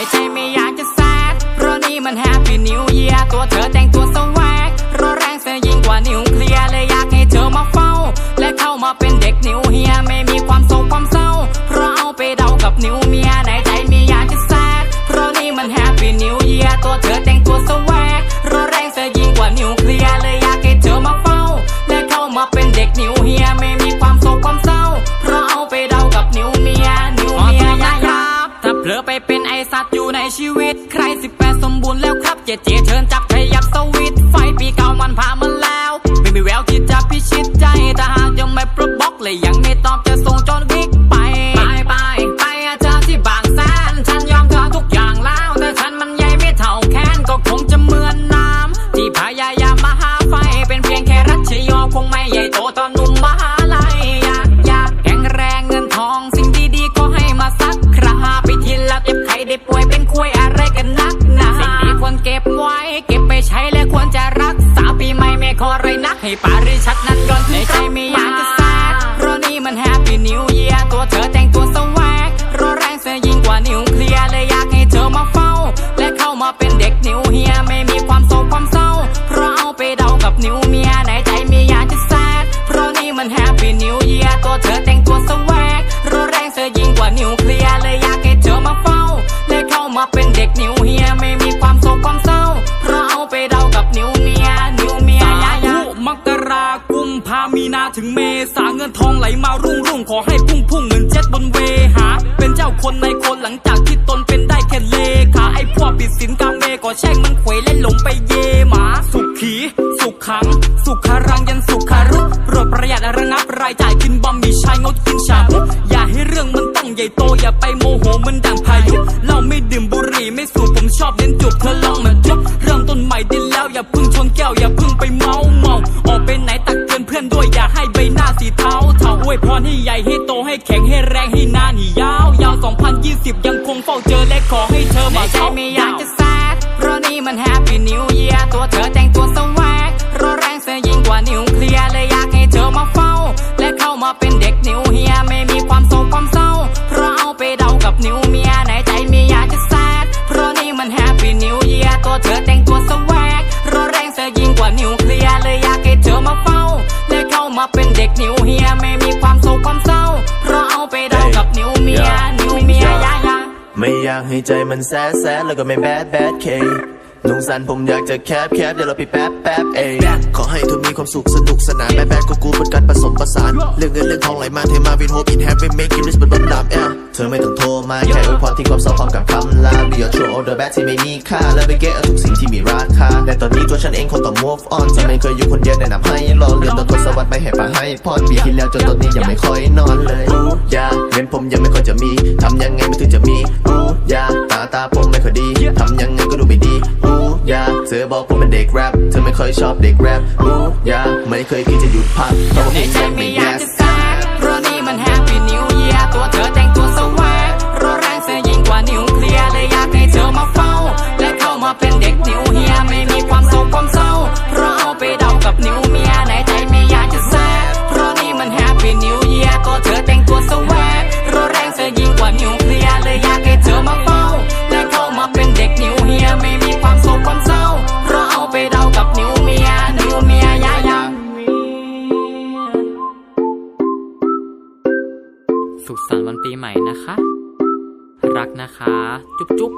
They me I อไปเป็นไอสัตว์อยู่ในชีวิต ใครสิบแปดสมบูรณ์แล้วครับ เจเจเชิญจับขยับสวิต ไฟปีเก่ามันผ่านมาแล้ว ไม่มีแววที่จะพิชิตใจแต่หากยังไม่ปลดบล็อกเลยยังไม่ตอบจะส่งจอนวิกไป ไปไปไปอาจารย์ที่บางแสนฉันยอมเธอทุกอย่างแล้วแต่ฉันมันใหญ่ไม่เท่าแขนก็คงจะเหมือนน้ำที่พยายามมาหาไฟเป็นเพียงแค่รัชยอคงไม่ใหญ่โตตอนหนุ่ม ให้ปาริชัดนั้นก่อนในใจไม่อยากจะแซดเพราะนี่มันแฮปปี้นิวเยียตัวเธอแต่งตัวสวักร้อนแรงเสียยิ่งกว่านิวเคลียร์เลยอยากให้เธอมาเฝ้า และเข้ามาเป็นเด็กนิวเฮียไม่มีความโศกความเศร้า เพราะเอาไปเดากับนิวเมียในใจมีอยากจะแซดเพราะนี่มันแฮปปี้นิวเยียตัวเธอแต่งตัวสวักร้อนแรงเสียยิ่งกว่านิวเคลียร์เลยอยากให้เธอมาเฝ้า และเข้ามาเป็นเด็กนิวเฮียไม่มีความ ถึงเมษาเงินทองไหลมารุ่งรุ่งขอให้พุ่งพุ่งเหมือนเจ็ตบนเวหา เป็นเจ้าคนในคนหลังจากที่ตนเป็นได้แค่เลขาไอ้พวกปิดสินกาเมก็แช่งมันเขวและหลงไปเยหมา สุขี สุขขัง สุขารังยันสุขารุโปรดประหยัดระงับรายจ่ายกินบะหมี่ชายงดกินชาบูอย่าให้เรื่องมันต้องใหญ่โตอย่าไปโมโหมันดังพายุเราไม่ดื่มบุหรี่ไม่สูบผมชอบเล่นจูบเธอลองมาจุบเริ่มต้นใหม่ได้แล้วอย่าพึ่งชนแก้วอย่าพึ่งไปเมาเมาออกไปไหนตักเตือนเพื่อนด้วยอย่าให้ สีเทาเทาอวยพรให้ใหญ่ให้โตให้แข็งให้แรงให้นานให้ยาวยาว 2020 ยัง มาเป็นเด็กนิวเฮียไม่มีความโศกความเศร้า เพราะเอาไปเดากับนิวเมีย นิวเมียยายาไม่อยากให้ใจมันแซดแซดแล้วก็ไม่แบดแบดเคลุงสันผมอยากจะแคบแคบเดี๋ยวเราไปแป๊บแป๊บเองขอให้ทุกมีความสุขสนุกสนานแบดแบดก็กูเป็นการผสมผสาน เรื่องเงินเรื่องทองไหลมาเทมาวินโฮปินแฮปปี้เมคกิริสเป็นบนดามแอลเธอไม่ต้องโทรมาแค่อวยพรที่ความเศร้าพร้อมกับคำลา Be your true or the bad ที่ไม่มีค่า และไปเก็ตทุกสิ่งที่มีราคาแต่ตอนนี้ตัวฉันเองคงต้อง move on จะไม่เคยอยู่คนเดียวแนะนำให้รอเรือนตัวทศวรรษไม่ให้ปาให้พรปีที่แล้วจนตอนนี้ยังไม่ค่อยนอนเลยอู้ยาเงินผมยังไม่ค่อยจะมีทำยังไงมันถึงจะมีอู้ยาตาตาผมไม่ค่อยดีทำยังไงก็ดูไม่ดีอู้ยาเธอบอกผมเป็นเด็กแรปเธอไม่ค่อยชอบเด็กแรปอู้ยาไม่เคยคิดจะหยุดพักเพราะว่าผมยังไม่ yes รักนะคะ จุ๊บจุ๊บ